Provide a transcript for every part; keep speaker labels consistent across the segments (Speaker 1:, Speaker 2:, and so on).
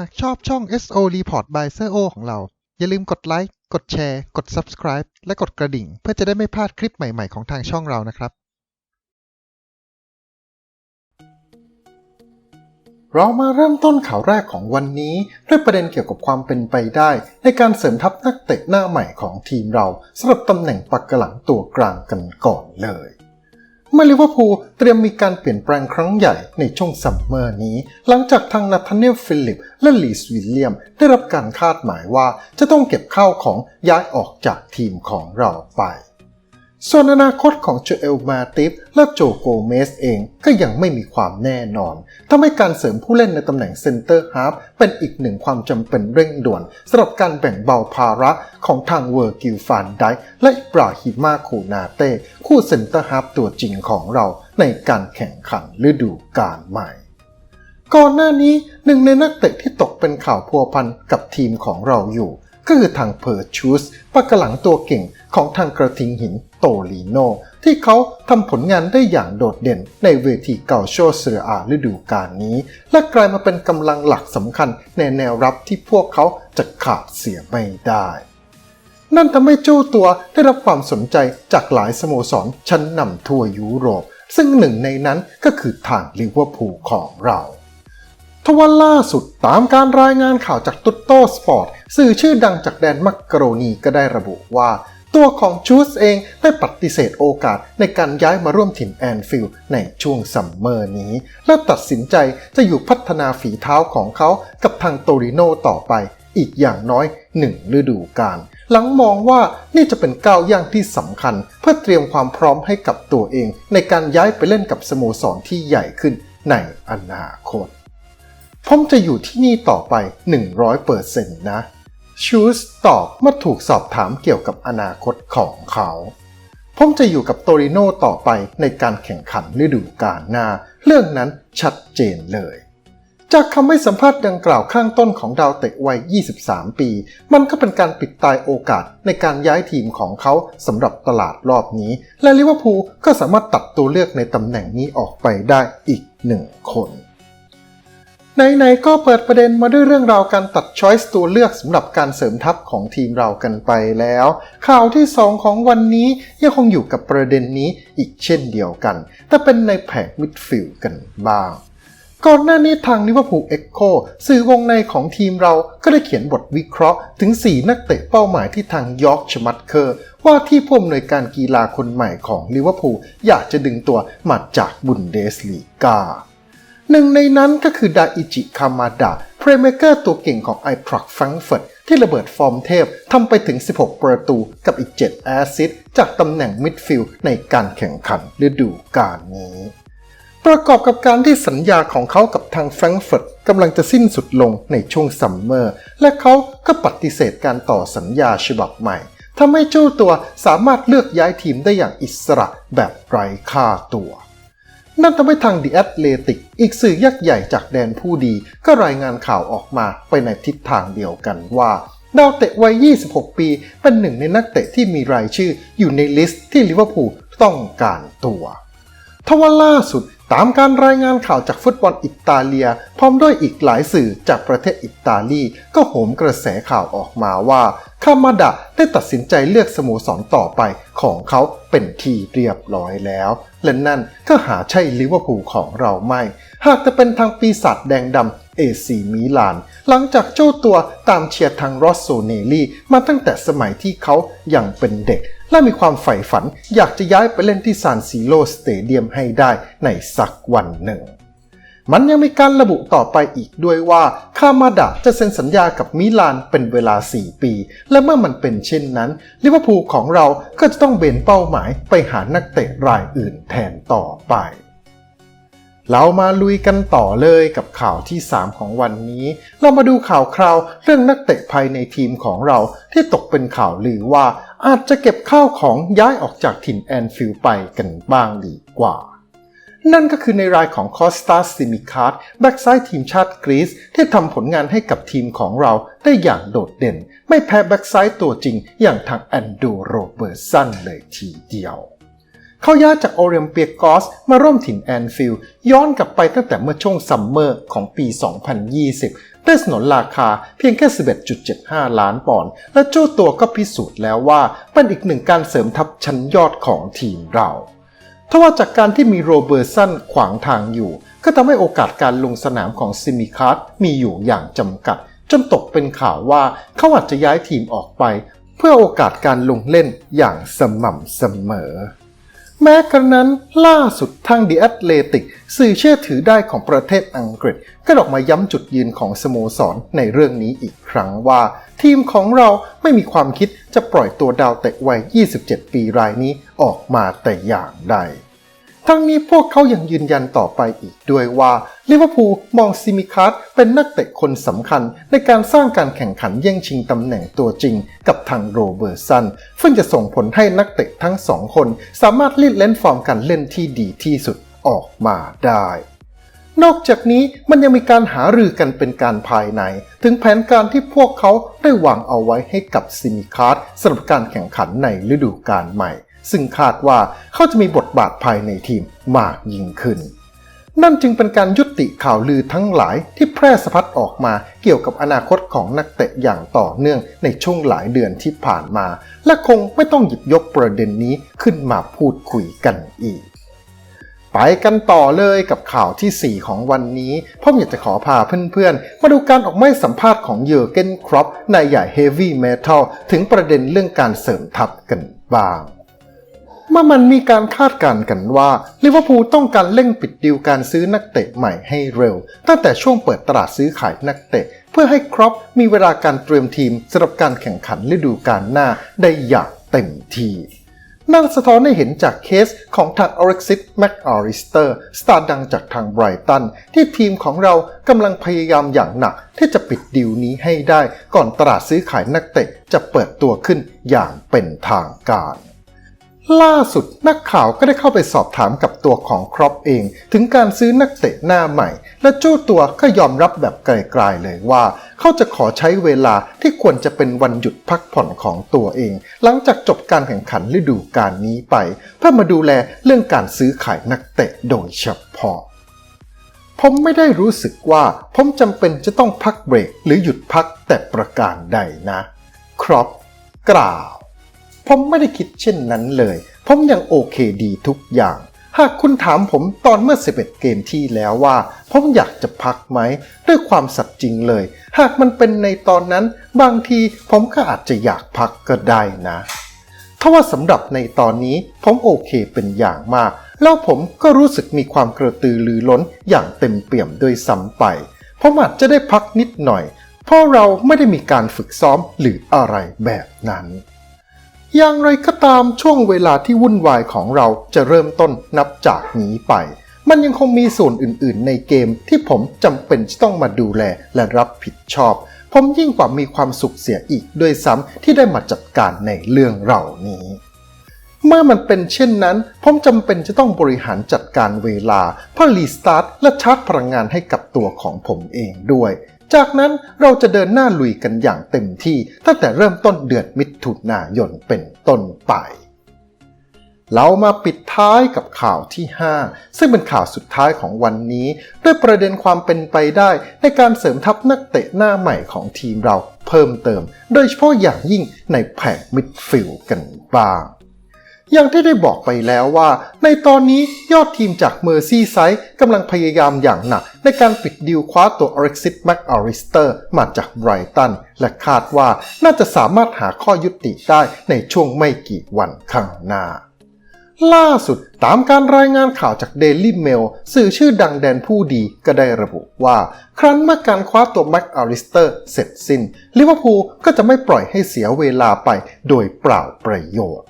Speaker 1: หากชอบช่อง SO Report by s โ o ของเรา อย่าลืมกดไลค์ กดแชร์ กด Subscribe และกดกระดิ่ง เพื่อจะได้ไม่พลาดคลิปใหม่ ๆ ของทางช่องเรานะครับ
Speaker 2: เรามาเริ่มต้นข่าวแรกของวันนี้ ด้วยประเด็นเกี่ยวกับความเป็นไปได้ ในการเสริมทัพนักเตะหน้าใหม่ของทีมเราสำหรับตำแหน่งปักกะหลังตัวกลางกันก่อนเลย เมื่อลิเวอร์พูลเตรียมมีการเปลี่ยนแปลงครั้งใหญ่ในช่วงซัมเมอร์นี้ หลังจากทางนาธานเนลฟิลิป และลีสวิลเลียม ได้รับการคาดหมายว่าจะต้องเก็บข้าวของย้ายออกจากทีมของเราไป ส่วนอนาคตของโจเอลมาติฟและโจโกเมสเองก็ยังไม่มีความแน่นอนทำให้การเสริมผู้เล่นในตำแหน่งเซนเตอร์ฮาร์ฟเป็นอีกหนึ่งความจำเป็นเร่งด่วนสำหรับการแบ่งเบาภาระของทางเวอร์กิลฟานไดและอิบราฮิมาโคนาเต้คู่เซนเตอร์ฮาร์ฟตัวจริงของเราในการแข่งขันฤดูกาลใหม่ก่อนหน้านี้หนึ่งในนักเตะที่ตกเป็นข่าวพัวพันกับทีมของเราอยู่ ก็คือทางเพอร์ชูสปากกะหลังตัวเก่ง ของทางกระทิงหินโตลีโน ที่เขาทำผลงานได้อย่างโดดเด่นในเวทีเกาโชเซรอาฤดูกาลนี้ และกลายมาเป็นกำลังหลักสำคัญในแนวรับที่พวกเขาจะขาดเสียไม่ได้นั่นทำให้เจ้าตัวได้รับความสนใจจากหลายสโมสรชั้นนำทั่วยุโรป ซึ่งหนึ่งในนั้นก็คือทางลิเวอร์พูลของเราทว่าล่าสุดตามการรายงานข่าวจากตุตโตสปอร์ตสื่อชื่อดังจากแดนมักกะโรนีก็ได้ระบุว่า ตัวของชูสเองได้ปฏิเสธโอกาสในการย้ายมาร่วมถิ่นแอนฟิลด์ในช่วงซัมเมอร์นี้ และตัดสินใจจะอยู่พัฒนาฝีเท้าของเขากับทางโตริโนต่อไปอีกอย่างน้อยหนึ่งฤดูกาลหลังมองว่านี่จะเป็นก้าวย่างที่สำคัญ เพื่อเตรียมความพร้อมให้กับตัวเอง ในการย้ายไปเล่นกับสโมสรที่ใหญ่ขึ้นในอนาคตผมจะอยู่ที่นี่ต่อไป 100%นะ ชูสตอบเมื่อถูกสอบถามเกี่ยวกับอนาคตของเขา ผมจะอยู่กับโตริโนต่อไปในการแข่งขันฤดูกาลหน้า เรื่องนั้นชัดเจนเลย จากคำให้สัมภาษณ์ดังกล่าวข้างต้นของดาวเตะวัย 23 ปี มันก็เป็นการปิดตายโอกาสในการย้ายทีมของเขาสำหรับตลาดรอบนี้ และลิเวอร์พูลก็สามารถตัดตัวเลือกในตำแหน่งนี้ออกไปได้อีกหนึ่งคน ไหนๆก็เปิดประเด็นมาด้วยเรื่องราวการตัดช้อยส์ตัวเลือกสำหรับการเสริมทัพของทีมเรากันไปแล้ว ข่าวที่ 2 ของวันนี้ยังคงอยู่กับประเด็นนี้อีกเช่นเดียวกัน แต่เป็นในแผงมิดฟิลด์กันบ้าง ก่อนหน้านี้ทางลิเวอร์พูลเอ็กโคสื่อวงในของทีมเราก็ได้เขียนบทวิเคราะห์ ถึง 4 นักเตะเป้าหมายที่ทางยอร์กชมัตเคอร์ ว่าที่ผู้อำนวยการกีฬาคนใหม่ของลิเวอร์พูลอยากจะดึงตัวมาจากบุนเดสลีกา หนึ่งในนั้นก็คือดาอิจิคามาดะเพลเมเกอร์ตัวเก่งของไอพรักฟังเฟิร์ตที่ระเบิดฟอร์มเทพทำไปถึง 16 ประตูกับอีก 7 แอสซิสจากตำแหน่งมิดฟิลด์ในการแข่งขันฤดูกาลนี้ ประกอบกับการที่สัญญาของเขากับทางแฟรงก์เฟิร์ตกำลังจะสิ้นสุดลงในช่วงซัมเมอร์ และเขาก็ปฏิเสธการต่อสัญญาฉบับใหม่ทำให้เจ้าตัวสามารถเลือกย้ายทีมได้อย่างอิสระแบบไร้ค่าตัว นั่นทำให้ทาง The Athletic อีกสื่อยักษ์ใหญ่จากแดนผู้ดี ก็รายงานข่าวออกมาไปในทิศทางเดียวกันว่าดาวเตะวัย 26 ปี เป็นหนึ่งในนักเตะที่มีรายชื่ออยู่ในลิสต์ที่ลิเวอร์พูลต้องการตัว ทว่าล่าสุด ตามการรายงานข่าวจากฟุตบอลอิตาเลีย พร้อมด้วยอีกหลายสื่อจากประเทศอิตาลี ก็โหมกระแสข่าวออกมาว่าคามาดะได้ตัดสินใจเลือกสโมสรต่อไปของเขาเป็นที่เรียบร้อยแล้ว และนั่นก็หาใช่ลิเวอร์พูลของเราไม่ หากจะเป็นทางปีศาจแดงดำเอซีมิลาน หลังจากเจ้าตัวตามเชียร์ทางรอสโซเนลีมาตั้งแต่สมัยที่เขายังเป็นเด็ก และมีความใฝ่ฝันอยากจะย้ายไปเล่นที่ซานซีโรสเตเดียมให้ได้ในสักวันหนึ่ง มันยังมีการระบุต่อไปอีกด้วยว่าคามาดะจะเซ็นสัญญากับมิลานเป็นเวลา 4 ปี และเมื่อมันเป็นเช่นนั้นลิเวอร์พูลของเราก็จะต้องเบนเป้าหมายไปหานักเตะรายอื่นแทนต่อไปเรามาลุยกันต่อเลยกับข่าวที่ 3 ของวันนี้ เรามาดูข่าวคราวเรื่องนักเตะภายในทีมของเราที่ตกเป็นข่าวลือว่า อาจจะเก็บข้าวของย้ายออกจากถิ่นแอนฟิลไปกันบ้างดีกว่า นั่นก็คือในรายของคอสตาซิมิคาร์ดแบ็กซ้ายทีมชาติกรีซที่ทำผลงานให้กับทีมของเราได้อย่างโดดเด่น ไม่แพ้แบ็กซ้ายตัวจริงอย่างทางแอนดูโรเบอร์สันเลยทีเดียว เขาย้ายจากโอเรียมเปียกอสมาร่วมถิ่นแอนฟิลด์ย้อนกลับไปตั้งแต่เมื่อช่วงซัมเมอร์ของปี 2020 ได้สนนราคาเพียงแค่ 11.75 ล้านปอนด์และเจ้าตัวก็พิสูจน์แล้วว่าเป็นอีกหนึ่งการเสริมทัพชั้นยอดของทีมเราทว่าจากการที่มีโรเบอร์สันขวางทางอยู่ ก็ทำให้โอกาสการลงสนามของซิมิคัสมีอยู่อย่างจำกัด จนตกเป็นข่าวว่าเขาอาจจะย้ายทีมออกไป เพื่อโอกาสการลงเล่นอย่างสม่ำเสมอ แม้กระนั้นล่าสุดทางดิแอตเลติก สื่อเชื่อถือได้ของประเทศอังกฤษ ก็ออกมาย้ำจุดยืนของสโมสรในเรื่องนี้อีกครั้งว่า ทีมของเราไม่มีความคิดจะปล่อยตัวดาวเตะวัย 27 ปีรายนี้ออกมาแต่อย่างใด ทั้งนี้พวกเขายังยืนยันต่อไปอีกด้วยว่าลิเวอร์พูลมองซิมิคัสเป็นนักเตะคนสำคัญในการสร้างการแข่งขันแย่งชิงตำแหน่งตัวจริงกับทางโรเบอร์สันซึ่งจะส่งผลให้นักเตะทั้งสองคน สามารถลีดเล่นฟอร์มการเล่นที่ดีที่สุดออกมาได้นอกจากนี้มันยังมีการหารือกันเป็นการภายใน ถึงแผนการที่พวกเขาได้วางเอาไว้ให้กับซิมิคัสสำหรับการแข่งขันในฤดูกาลใหม่ ซึ่งคาดว่าเขาจะมีบทบาทภายในทีมมากยิ่งขึ้น นั่นจึงเป็นการยุติข่าวลือทั้งหลายที่แพร่สะพัดออกมาเกี่ยวกับอนาคตของนักเตะอย่างต่อเนื่องในช่วงหลายเดือนที่ผ่านมา และคงไม่ต้องหยิบยกประเด็นนี้ขึ้นมาพูดคุยกันอีกไปกันต่อเลยกับข่าวทีสี่4 ของวันนี้ผมอยากจะขอพาเพื่อนๆ มาดูการออกไม่สัมภาษณ์ของเยอร์เกนครอปนายใหญ่เฮฟวี่เมทัลถึงประเด็นเรื่องการเสริมทัพกันบ้าง มื่อมันมีการคาดการณ์กันว่าลิเวอร์พูลต้องการเร่งปิดดีลการซื้อนักเตะใหม่ให้เร็ว ตั้งแต่ช่วงเปิดตลาดซื้อขายนักเตะ เพื่อให้ครอปมีเวลาการเตรียมทีมสำหรับการแข่งขันฤดูกาลหน้าได้อย่างเต็มที่นั่นสะท้อนให้เห็นจากเคสของทางอ r ร็กซิสแม็กอาริสเตอร์สตาร์ดังจากทางไบรตันที่ทีมของเรากำลังพยายามอย่างหนัก ที่จะปิดดีลนี้ให้ได้ก่อนตลาดซื้อขายนักเตะจะเปิดตัวขึ้นอย่างเป็นทางการ ล่าสุดนักข่าวก็ได้เข้าไปสอบถามกับตัวของครอปเอง ถึงการซื้อนักเตะหน้าใหม่ และเจ้าตัวก็ยอมรับแบบไกลๆเลยว่า เขาจะขอใช้เวลาที่ควรจะเป็นวันหยุดพักผ่อนของตัวเอง หลังจากจบการแข่งขันฤดูกาลนี้ไป เพื่อมาดูแลเรื่องการซื้อขายนักเตะโดยเฉพาะผมไม่ได้รู้สึกว่าผมจำเป็นจะต้องพักเบรกหรือหยุดพักแต่ประการใดนะ ครอปกล่าว ผมไม่ได้คิดเช่นนั้นเลย ผมยังโอเคดีทุกอย่าง หากคุณถามผมตอนเมื่อ 11 เกมที่แล้วว่า ผมอยากจะพักไหม ด้วยความสัตย์จริงเลย หากมันเป็นในตอนนั้น บางทีผมก็อาจจะอยากพักก็ได้นะทว่าสำหรับในตอนนี้ผมโอเคเป็นอย่างมาก แล้วผมก็รู้สึกมีความกระตือรือร้นอย่างเต็มเปี่ยมด้วยซ้ำไป ผมอาจจะได้พักนิดหน่อย เพราะเราไม่ได้มีการฝึกซ้อมหรืออะไรแบบนั้น อย่างไรก็ตามช่วงเวลาที่วุ่นวายของเราจะเริ่มต้นนับจากนี้ไป มันยังคงมีส่วนอื่นๆ ในเกมที่ผมจำเป็นจะต้องมาดูแลและรับผิดชอบ ผมยิ่งกว่ามีความสุขเสียอีกด้วยซ้ำที่ได้มาจัดการในเรื่องเหล่านี้ เมื่อมันเป็นเช่นนั้น ผมจำเป็นจะต้องบริหารจัดการเวลาเพื่อรีสตาร์ทและชาร์จพลังงานให้กับตัวของผมเองด้วย จากนั้นเราจะเดินหน้าลุยกันอย่างเต็มที่ ตั้งแต่เริ่มต้นเดือนมิถุนายนเป็นต้นไป เรามาปิดท้ายกับข่าวที่ 5 ซึ่งเป็นข่าวสุดท้ายของวันนี้ ด้วยประเด็นความเป็นไปได้ในการเสริมทัพนักเตะหน้าใหม่ของทีมเราเพิ่มเติม โดยเฉพาะอย่างยิ่งในแผงมิดฟิลด์กันบ้าง อย่างที่ได้บอกไปแล้วว่า ในตอนนี้ยอดทีมจากเมอร์ซี่ไซด์กำลังพยายามอย่างหนัก ในการปิดดีลคว้าตัวอ r ร็กซิสแม็กอาริสเตอร์มาจากไบรตัน และคาดว่าน่าจะสามารถหาข้อยุติได้ในช่วงไม่กี่วันข้างหน้า ล่าสุดตามการรายงานข่าวจาก Daily Mail สื่อชื่อดังแดนผู้ดีก็ได้ระบุว่า ครั้นเมื่อการคว้าตัวแม็กอาริสเตอร์เสร็จสิ้นลิเวอร์พูลก็จะไม่ปล่อยให้เสียเวลาไปโดยเปล่าประโยชน์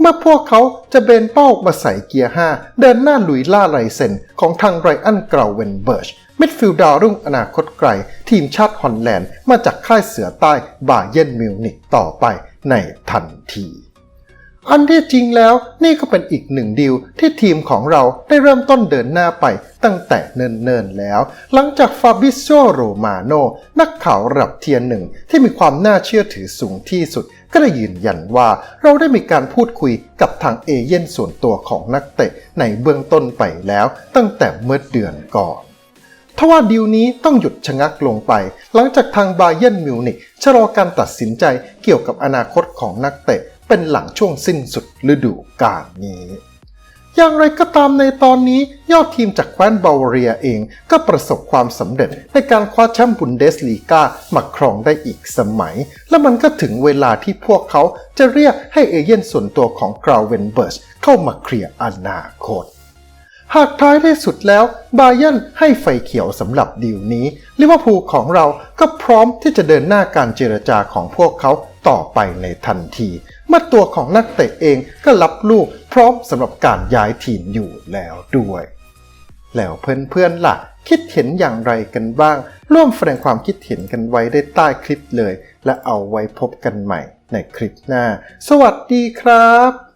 Speaker 2: เมื่อพวกเขาจะเบนเป้ามาใส่เกียร์ 5 เดินหน้าลุยล่าไรเซนของทางไรอันเกราเวนเบิร์ชมิดฟิลด์ดาวรุ่งอนาคตไกล ทีมชาติฮอลแลนด์มาจากค่ายเสือใต้บาเยนมิวนิกต่อไปในทันที อันที่จริงแล้วนี่ก็เป็นอีกหนึ่งดีลที่ทีมของเราได้เริ่มต้นเดินหน้าไปตั้งแต่เนิ่นๆแล้ว หลังจากฟาบิโซโรมาโนนักข่าวระดับเทียร์หนึ่งที่มีความน่าเชื่อถือสูงที่สุด ก็ได้ยืนยันว่าเราได้มีการพูดคุยกับทางเอเย่นส่วนตัวของนักเตะในเบื้องต้นไปแล้ว ตั้งแต่เมื่อเดือนก่อนทว่าดีลนี้ต้องหยุดชะงักลงไป หลังจากทางบาเยิร์นมิวนิกชะลอการตัดสินใจเกี่ยวกับอนาคตของนักเตะ เป็นหลังช่วงสิ้นสุดฤดูกาลนี้ อย่างไรก็ตามในตอนนี้ยอดทีมจากแคว้นบาวาเรียเองก็ประสบความสำเร็จในการคว้าแชมป์บุนเดสลีกามาครองได้อีกสมัย และมันก็ถึงเวลาที่พวกเขาจะเรียกให้เอเย่นส่วนตัวของกราวเวนเบิร์ชเข้ามาเคลียร์อนาคตหากท้ายที่สุดแล้วบายร์นให้ไฟเขียวสำหรับดีลนี้ลิเวอร์พูลของเราก็พร้อมที่จะเดินหน้าการเจรจาของพวกเขา ต่อไปในทันที เมื่อตัวของนักเตะเองก็รับลูกพร้อมสำหรับการย้ายทีมอยู่แล้วด้วย แล้วเพื่อนๆล่ะ คิดเห็นอย่างไรกันบ้าง ร่วมแสดงความคิดเห็นกันไว้ได้ใต้คลิปเลย และเอาไว้พบกันใหม่ในคลิปหน้า สวัสดีครับ